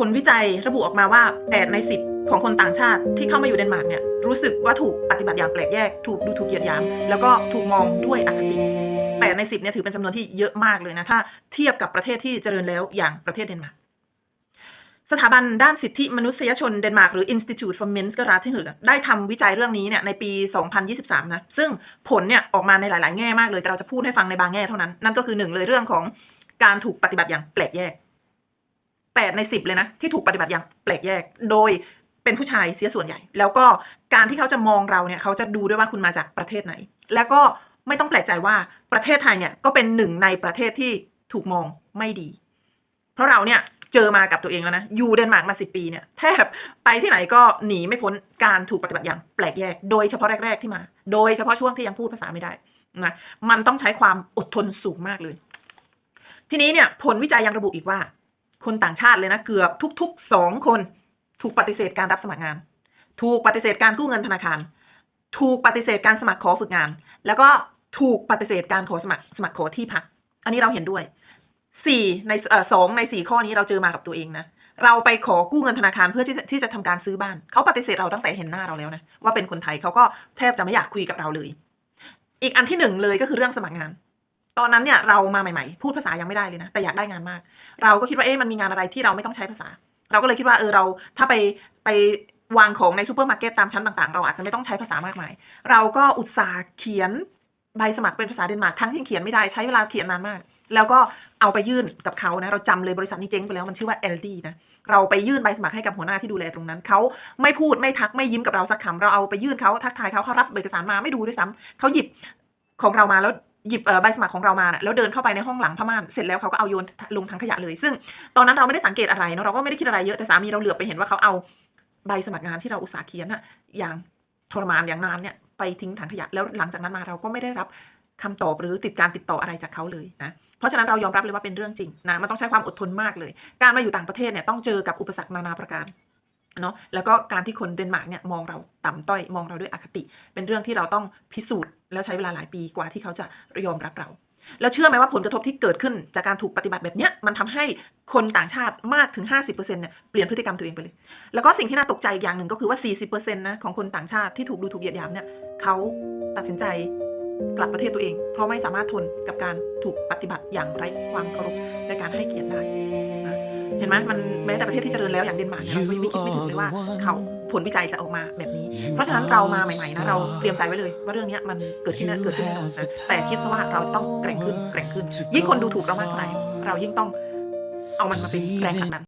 ผลวิจัยระบุออกมาว่า 8 ใน 10 ของคนต่างชาติที่เข้ามาอยู่เดนมาร์กเนี่ยรู้สึกว่าถูกปฏิบัติอย่างแปลกแยก ถูกดูถูกเหยียดหยาม แล้วก็ถูกมองด้วยอคติ8ใน 10เนี่ยถือเป็นจำนวนที่เยอะมากเลยนะ ถ้าเทียบกับประเทศที่เจริญแล้วอย่างประเทศเดนมาร์กสถาบันด้านสิทธิมนุษยชนเดนมาร์กหรือ Institute for Menneskerettigheder ได้ทำวิจัยเรื่องนี้เนี่ยในปี 2023 นะ ซึ่งผลเนี่ยออกมาในหลาย ๆ แง่มากเลย แต่เราจะพูดให้ฟังในบางแง่เท่านั้น นั่นก็คือหนึ่งเลยเรื่องของการถูกปฏิบัติอย่างแปลกแยก 8ใน10เลยนะ ที่ถูกปฏิบัติอย่างแปลกแยก โดยเป็นผู้ชายเสียส่วนใหญ่ แล้วก็การที่เขาจะมองเราเนี่ยเขาจะดูด้วยว่าคุณมาจากประเทศไหน แล้วก็ไม่ต้องแปลกใจว่าประเทศไทยเนี่ยก็เป็นหนึ่งในประเทศที่ถูกมองไม่ดี เพราะเราเนี่ยเจอมากับตัวเองแล้วนะ อยู่เดนมาร์กมาสิปีเนี่ยแทบไปที่ไหนก็หนีไม่พ้นการถูกปฏิบัติอย่างแปลกแยก โดยเฉพาะแรก ๆที่มา โดยเฉพาะช่วงที่ยังพูดภาษาไม่ได้นะมันต้องใช้ความอดทนสูงมากเลย ทีนี้เนี่ยผลวิจัยยังระบุอีกว่า คนต่างชาติเลยนะเกือบทุกๆสองคนถูกปฏิเสธการรับสมัครงาน ถูกปฏิเสธการกู้เงินธนาคาร ถูกปฏิเสธการสมัครขอฝึกงาน แล้วก็ถูกปฏิเสธการขอสมัครสมัครขอที่พัก อันนี้เราเห็นด้วยสี่ในสองในสี่ข้อนี้เราเจอมากับตัวเองนะเราไปขอกู้เงินธนาคารเพื่อที่จะที่จะทำการซื้อบ้าน เขาปฏิเสธเราตั้งแต่เห็นหน้าเราแล้วนะว่าเป็นคนไทยเขาก็แทบจะไม่อยากคุยกับเราเลย อีกอันที่หนึ่งเลยก็คือเรื่องสมัครงาน ตอนนั้นเนี่ยเรามาใหม่ๆ พูดภาษายังไม่ได้เลยนะ แต่อยากได้งานมาก เราก็คิดว่าเอ๊ะมันมีงานอะไรที่เราไม่ต้องใช้ภาษา เราก็เลยคิดว่าเออเราถ้าไปไปวางของในซูเปอร์มาร์เก็ตตามชั้นต่างๆ เราอาจจะไม่ต้องใช้ภาษามากมาย เราก็อุตส่าห์เขียนใบสมัครเป็นภาษาเดนมาร์กทั้งที่เขียนไม่ได้ใช้เวลาเขียนนานมาก แล้วก็เอาไปยื่นกับเขานะ เราจำเลยบริษัทนี้เจ๊งไปแล้วมันชื่อว่า LD นะเราไปยื่นใบสมัครให้กับหัวหน้าที่ดูแลตรงนั้น เขาไม่พูดไม่ทักไม่ยิ้มกับเราสักคำเราเอาไปยื่นเขาทักทายเขาเขารับเอกสารมาไม่ดูด้วยซ้ำเขาหยิบของเรามาแล้ว หยิบใบสมัครของเรามานะแล้วเดินเข้าไปในห้องหลังผ้าม่านเสร็จแล้วเขาก็เอาโยนลงถังขยะเลย ซึ่งตอนนั้นเราไม่ได้สังเกตอะไรเนาะเราก็ไม่ได้คิดอะไรเยอะแต่สามีเราเหลือบไปเห็นว่าเขาเอาใบสมัครงานที่เราอุตส่าห์เขียนน่ะอย่างทรมานอย่างนานเนี่ยไปทิ้งถังขยะแล้วหลังจากนั้นมาเราก็ไม่ได้รับคำตอบหรือติดการติดต่ออะไรจากเขาเลยนะเพราะฉะนั้นเรายอมรับเลยว่าเป็นเรื่องจริงนะมันต้องใช้ความอดทนมากเลย การมาอยู่ต่างประเทศเนี่ยต้องเจอกับอุปสรรคนานาประการ เนาะแล้วก็การที่คนเดนมาร์กเนี่ยมองเราต่ำต้อยมองเราด้วยอคติ เป็นเรื่องที่เราต้องพิสูจน์ แล้วใช้เวลาหลายปีกว่าที่เขาจะยอมรับเรา แล้วเชื่อไหมว่าผลกระทบที่เกิดขึ้นจากการถูกปฏิบัติแบบเนี้ยมันทำให้คนต่างชาติมากถึง 50%เนี่ยเปลี่ยนพฤติกรรมตัวเองไปเลย แล้วก็สิ่งที่น่าตกใจอีกอย่างหนึ่งก็คือว่า 40%นะของคนต่างชาติที่ถูกดูถูกเหยียดหยามเนี่ยเขาตัดสินใจกลับประเทศตัวเอง เพราะไม่สามารถทนกับการถูกปฏิบัติอย่างไร้ความเคารพและการให้เกียรติได้ เห็นไหมมันแม้แต่ประเทศที่เจริญแล้วอย่างเดนมาร์กเนี่ยเราก็ยังไม่คิดไม่ถึงเลยว่าเขาผลวิจัยจะออกมาแบบนี้ เพราะฉะนั้นเรามาใหม่ๆนะเราเตรียมใจไว้เลย ว่าเรื่องเนี้ยมันเกิดขึ้นแน่เกิดขึ้นแน่นอนนะแต่คิดซะว่าเราต้องแกร่งขึ้นแกร่งขึ้น ยิ่งคนดูถูกเรามากเท่าไหร่เรายิ่งต้องเอามันมาเป็นแรงผลักดัน